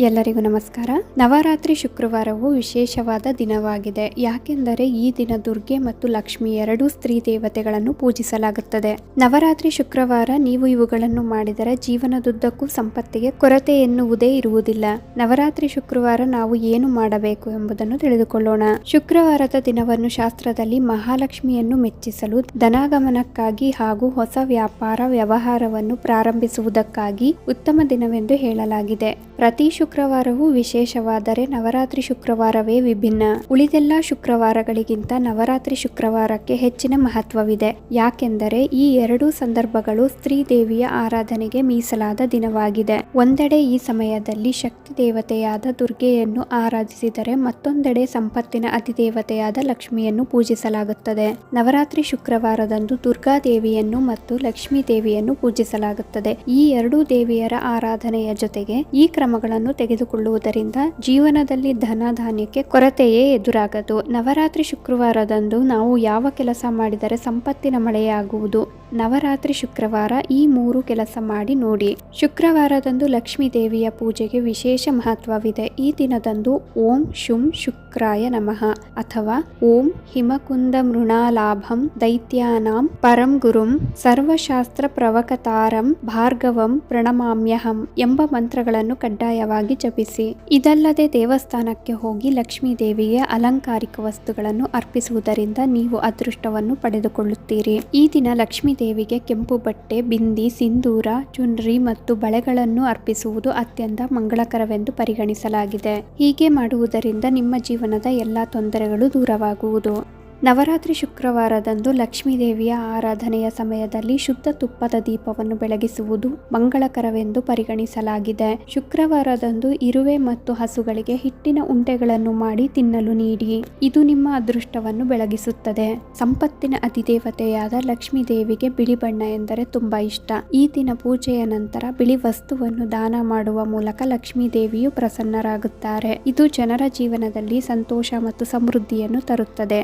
ಎಲ್ಲರಿಗೂ ನಮಸ್ಕಾರ. ನವರಾತ್ರಿ ಶುಕ್ರವಾರವು ವಿಶೇಷವಾದ ದಿನವಾಗಿದೆ. ಯಾಕೆಂದರೆ ಈ ದಿನ ದುರ್ಗೆ ಮತ್ತು ಲಕ್ಷ್ಮಿ ಎರಡೂ ಸ್ತ್ರೀ ದೇವತೆಗಳನ್ನು ಪೂಜಿಸಲಾಗುತ್ತದೆ. ನವರಾತ್ರಿ ಶುಕ್ರವಾರ ನೀವು ಇವುಗಳನ್ನು ಮಾಡಿದರೆ ಜೀವನದುದ್ದಕ್ಕೂ ಸಂಪತ್ತಿಗೆ ಕೊರತೆ ಎನ್ನುವುದೇ ಇರುವುದಿಲ್ಲ. ನವರಾತ್ರಿ ಶುಕ್ರವಾರ ನಾವು ಏನು ಮಾಡಬೇಕು ಎಂಬುದನ್ನು ತಿಳಿದುಕೊಳ್ಳೋಣ. ಶುಕ್ರವಾರದ ದಿನವನ್ನು ಶಾಸ್ತ್ರದಲ್ಲಿ ಮಹಾಲಕ್ಷ್ಮಿಯನ್ನು ಮೆಚ್ಚಿಸಲು ಧನಾಗಮನಕ್ಕಾಗಿ ಹಾಗೂ ಹೊಸ ವ್ಯಾಪಾರ ವ್ಯವಹಾರವನ್ನು ಪ್ರಾರಂಭಿಸುವುದಕ್ಕಾಗಿ ಉತ್ತಮ ದಿನವೆಂದು ಹೇಳಲಾಗಿದೆ. ಪ್ರತಿ ಶುಕ್ರವಾರವೂ ವಿಶೇಷವಾದರೆ ನವರಾತ್ರಿ ಶುಕ್ರವಾರವೇ ವಿಭಿನ್ನ. ಉಳಿದೆಲ್ಲ ಶುಕ್ರವಾರಗಳಿಗಿಂತ ನವರಾತ್ರಿ ಶುಕ್ರವಾರಕ್ಕೆ ಹೆಚ್ಚಿನ ಮಹತ್ವವಿದೆ. ಯಾಕೆಂದರೆ ಈ ಎರಡೂ ಸಂದರ್ಭಗಳು ಸ್ತ್ರೀ ದೇವಿಯ ಆರಾಧನೆಗೆ ಮೀಸಲಾದ ದಿನವಾಗಿದೆ. ಒಂದೆಡೆ ಈ ಸಮಯದಲ್ಲಿ ಶಕ್ತಿ ದೇವತೆಯಾದ ದುರ್ಗೆಯನ್ನು ಆರಾಧಿಸಿದರೆ ಮತ್ತೊಂದೆಡೆ ಸಂಪತ್ತಿನ ಅತಿದೇವತೆಯಾದ ಲಕ್ಷ್ಮಿಯನ್ನು ಪೂಜಿಸಲಾಗುತ್ತದೆ. ನವರಾತ್ರಿ ಶುಕ್ರವಾರದಂದು ದುರ್ಗಾ ದೇವಿಯನ್ನು ಮತ್ತು ಲಕ್ಷ್ಮೀ ದೇವಿಯನ್ನು ಪೂಜಿಸಲಾಗುತ್ತದೆ. ಈ ಎರಡೂ ದೇವಿಯರ ಆರಾಧನೆಯ ಜೊತೆಗೆ ಈ ಕ್ರಮಗಳನ್ನು ತೆಗೆದುಕೊಳ್ಳುವುದರಿಂದ ಜೀವನದಲ್ಲಿ ಧನ ಧಾನ್ಯಕ್ಕೆ ಕೊರತೆಯೇ ಎದುರಾಗದು. ನವರಾತ್ರಿ ಶುಕ್ರವಾರದಂದು ನಾವು ಯಾವ ಕೆಲಸ ಮಾಡಿದರೆ ಸಂಪತ್ತಿನ ಮಳೆಯಾಗುವುದು? ನವರಾತ್ರಿ ಶುಕ್ರವಾರ ಈ ಮೂರು ಕೆಲಸ ಮಾಡಿ ನೋಡಿ. ಶುಕ್ರವಾರದಂದು ಲಕ್ಷ್ಮೀ ದೇವಿಯ ಪೂಜೆಗೆ ವಿಶೇಷ ಮಹತ್ವವಿದೆ. ಈ ದಿನದಂದು ಓಂ ಶುಂ ಶುಕ್ರಾಯ ನಮಃ. ಅಥವಾ ಓಂ ಹಿಮಕುಂದ ಮೃಣಾಲಾಭಂ ದೈತ್ಯಾನಾಂ ಪರಂ ಗುರುಂ ಸರ್ವಶಾಸ್ತ್ರ ಪ್ರವಕತಾರಂ ಭಾರ್ಗವಂ ಪ್ರಣಮಾಮ್ಯಹಂ ಎಂಬ ಮಂತ್ರಗಳನ್ನು ಕಡ್ಡಾಯವಾಗಿ ಜಪಿಸಿ. ಇದಲ್ಲದೆ ದೇವಸ್ಥಾನಕ್ಕೆ ಹೋಗಿ ಲಕ್ಷ್ಮೀ ದೇವಿಗೆ ಅಲಂಕಾರಿಕ ವಸ್ತುಗಳನ್ನು ಅರ್ಪಿಸುವುದರಿಂದ ನೀವು ಅದೃಷ್ಟವನ್ನು ಪಡೆದುಕೊಳ್ಳುತ್ತೀರಿ. ಈ ದಿನ ಲಕ್ಷ್ಮೀ ದೇವಿಗೆ ಕೆಂಪು ಬಟ್ಟೆ, ಬಿಂದಿ, ಸಿಂಧೂರ, ಚುನ್ರಿ ಮತ್ತು ಬಳೆಗಳನ್ನು ಅರ್ಪಿಸುವುದು ಅತ್ಯಂತ ಮಂಗಳಕರವೆಂದು ಪರಿಗಣಿಸಲಾಗಿದೆ. ಹೀಗೆ ಮಾಡುವುದರಿಂದ ನಿಮ್ಮ ಜೀವನದ ಎಲ್ಲಾ ತೊಂದರೆಗಳು ದೂರವಾಗುವುದು. ನವರಾತ್ರಿ ಶುಕ್ರವಾರದಂದು ಲಕ್ಷ್ಮೀ ದೇವಿಯ ಆರಾಧನೆಯ ಸಮಯದಲ್ಲಿ ಶುದ್ಧ ತುಪ್ಪದ ದೀಪವನ್ನು ಬೆಳಗಿಸುವುದು ಮಂಗಳಕರವೆಂದು ಪರಿಗಣಿಸಲಾಗಿದೆ. ಶುಕ್ರವಾರದಂದು ಇರುವೆ ಮತ್ತು ಹಸುಗಳಿಗೆ ಹಿಟ್ಟಿನ ಉಂಡೆಗಳನ್ನು ಮಾಡಿ ತಿನ್ನಲು ನೀಡಿ. ಇದು ನಿಮ್ಮ ಅದೃಷ್ಟವನ್ನು ಬೆಳಗಿಸುತ್ತದೆ. ಸಂಪತ್ತಿನ ಅಧಿದೇವತೆಯಾದ ಲಕ್ಷ್ಮೀ ದೇವಿಗೆ ಬಿಳಿ ಬಣ್ಣ ಎಂದರೆ ತುಂಬಾ ಇಷ್ಟ. ಈ ದಿನ ಪೂಜೆಯ ನಂತರ ಬಿಳಿ ವಸ್ತುವನ್ನು ದಾನ ಮಾಡುವ ಮೂಲಕ ಲಕ್ಷ್ಮೀ ದೇವಿಯು ಪ್ರಸನ್ನರಾಗುತ್ತಾರೆ. ಇದು ಜನರ ಜೀವನದಲ್ಲಿ ಸಂತೋಷ ಮತ್ತು ಸಮೃದ್ಧಿಯನ್ನು ತರುತ್ತದೆ.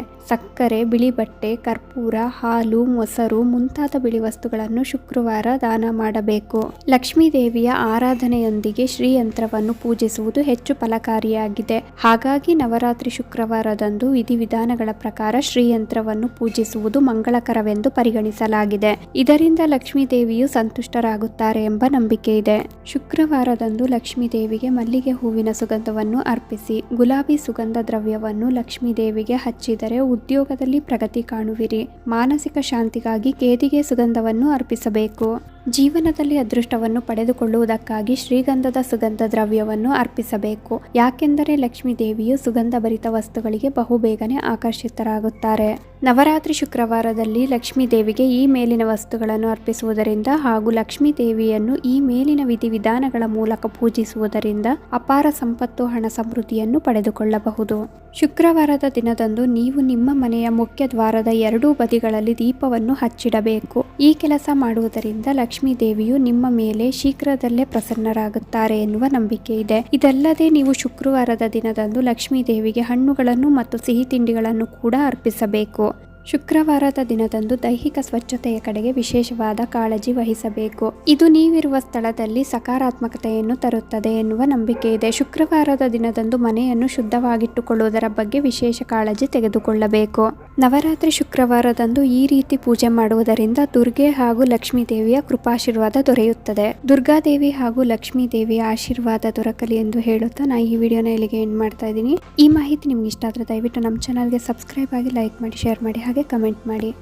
ಸಕ್ಕರೆ ಬಿಳಿ ಬಟ್ಟೆ ಕರ್ಪೂರ, ಹಾಲು, ಮೊಸರು ಮುಂತಾದ ಬಿಳಿ ವಸ್ತುಗಳನ್ನು ಶುಕ್ರವಾರ ದಾನ ಮಾಡಬೇಕು. ಲಕ್ಷ್ಮೀ ದೇವಿಯ ಆರಾಧನೆಯೊಂದಿಗೆ ಶ್ರೀಯಂತ್ರವನ್ನು ಪೂಜಿಸುವುದು ಹೆಚ್ಚು ಫಲಕಾರಿಯಾಗಿದೆ. ಹಾಗಾಗಿ ನವರಾತ್ರಿ ಶುಕ್ರವಾರದಂದು ವಿಧಿವಿಧಾನಗಳ ಪ್ರಕಾರ ಶ್ರೀಯಂತ್ರವನ್ನು ಪೂಜಿಸುವುದು ಮಂಗಳಕರವೆಂದು ಪರಿಗಣಿಸಲಾಗಿದೆ. ಇದರಿಂದ ಲಕ್ಷ್ಮೀ ದೇವಿಯು ಸಂತುಷ್ಟರಾಗುತ್ತಾರೆ ಎಂಬ ನಂಬಿಕೆ ಇದೆ. ಶುಕ್ರವಾರದಂದು ಲಕ್ಷ್ಮೀ ದೇವಿಗೆ ಮಲ್ಲಿಗೆ ಹೂವಿನ ಸುಗಂಧವನ್ನು ಅರ್ಪಿಸಿ, ಗುಲಾಬಿ ಸುಗಂಧ ದ್ರವ್ಯವನ್ನು ಲಕ್ಷ್ಮೀ ದೇವಿಗೆ ಹಚ್ಚಿದರೆ ಉದ್ಯೋಗದಲ್ಲಿ ಪ್ರಗತಿ ಕಾಣುವಿರಿ. ಮಾನಸಿಕ ಶಾಂತಿಗಾಗಿ ಕೇದಿಗೆ ಸುಗಂಧವನ್ನು ಅರ್ಪಿಸಬೇಕು. ಜೀವನದಲ್ಲಿ ಅದೃಷ್ಟವನ್ನು ಪಡೆದುಕೊಳ್ಳುವುದಕ್ಕಾಗಿ ಶ್ರೀಗಂಧದ ಸುಗಂಧ ದ್ರವ್ಯವನ್ನು ಅರ್ಪಿಸಬೇಕು. ಯಾಕೆಂದರೆ ಲಕ್ಷ್ಮೀ ದೇವಿಯು ಸುಗಂಧ ಭರಿತ ವಸ್ತುಗಳಿಗೆ ಬಹುಬೇಗನೆ ಆಕರ್ಷಿತರಾಗುತ್ತಾರೆ. ನವರಾತ್ರಿ ಶುಕ್ರವಾರದಲ್ಲಿ ಲಕ್ಷ್ಮೀ ದೇವಿಗೆ ಈ ಮೇಲಿನ ವಸ್ತುಗಳನ್ನು ಅರ್ಪಿಸುವುದರಿಂದ ಹಾಗೂ ಲಕ್ಷ್ಮೀ ದೇವಿಯನ್ನು ಈ ಮೇಲಿನ ವಿಧಿವಿಧಾನಗಳ ಮೂಲಕ ಪೂಜಿಸುವುದರಿಂದ ಅಪಾರ ಸಂಪತ್ತು, ಹಣ ಸಮೃದ್ಧಿಯನ್ನು ಪಡೆದುಕೊಳ್ಳಬಹುದು. ಶುಕ್ರವಾರದ ದಿನದಂದು ನೀವು ನಿಮ್ಮ ಮನೆಯ ಮುಖ್ಯ ದ್ವಾರದ ಎರಡೂ ಬದಿಗಳಲ್ಲಿ ದೀಪವನ್ನು ಹಚ್ಚಿಡಬೇಕು. ಈ ಕೆಲಸ ಮಾಡುವುದರಿಂದ ಲಕ್ಷ್ಮೀ ದೇವಿಯು ನಿಮ್ಮ ಮೇಲೆ ಶೀಘ್ರದಲ್ಲೇ ಪ್ರಸನ್ನರಾಗುತ್ತಾರೆ ಎನ್ನುವ ನಂಬಿಕೆ ಇದೆ. ಇದಲ್ಲದೆ ನೀವು ಶುಕ್ರವಾರದ ದಿನದಂದು ಲಕ್ಷ್ಮೀ ದೇವಿಗೆ ಹಣ್ಣುಗಳನ್ನು ಮತ್ತು ಸಿಹಿ ತಿಂಡಿಗಳನ್ನು ಕೂಡ ಅರ್ಪಿಸಬೇಕು. ಶುಕ್ರವಾರದ ದಿನದಂದು ದೈಹಿಕ ಸ್ವಚ್ಛತೆಯ ಕಡೆಗೆ ವಿಶೇಷವಾದ ಕಾಳಜಿ ವಹಿಸಬೇಕು. ಇದು ನೀವಿರುವ ಸ್ಥಳದಲ್ಲಿ ಸಕಾರಾತ್ಮಕತೆಯನ್ನು ತರುತ್ತದೆ ಎನ್ನುವ ನಂಬಿಕೆ ಇದೆ. ಶುಕ್ರವಾರದ ದಿನದಂದು ಮನೆಯನ್ನು ಶುದ್ಧವಾಗಿಟ್ಟುಕೊಳ್ಳುವುದರ ಬಗ್ಗೆ ವಿಶೇಷ ಕಾಳಜಿ ತೆಗೆದುಕೊಳ್ಳಬೇಕು. ನವರಾತ್ರಿ ಶುಕ್ರವಾರದಂದು ಈ ರೀತಿ ಪೂಜೆ ಮಾಡುವುದರಿಂದ ದುರ್ಗೆ ಹಾಗೂ ಲಕ್ಷ್ಮೀ ದೇವಿಯ ಕೃಪಾಶೀರ್ವಾದ ದೊರೆಯುತ್ತದೆ. ದುರ್ಗಾದೇವಿ ಹಾಗೂ ಲಕ್ಷ್ಮೀ ದೇವಿಯ ಆಶೀರ್ವಾದ ದೊರಕಲಿ ಎಂದು ಹೇಳುತ್ತಾ ನಾ ಈ ವಿಡಿಯೋನ ಇಲ್ಲಿಗೆ ಎಂಡ್ ಮಾಡ್ತಾ ಇದ್ದೀನಿ. ಈ ಮಾಹಿತಿ ನಿಮ್ಗೆ ಇಷ್ಟ ಆದರೆ ದಯವಿಟ್ಟು ನಮ್ಮ ಚಾನಲ್ಗೆ ಸಬ್ಸ್ಕ್ರೈಬ್ ಆಗಿ ಲೈಕ್ ಮಾಡಿ ಶೇರ್ ಮಾಡಿ ಕಮೆಂಟ್ ಮಾಡಿ.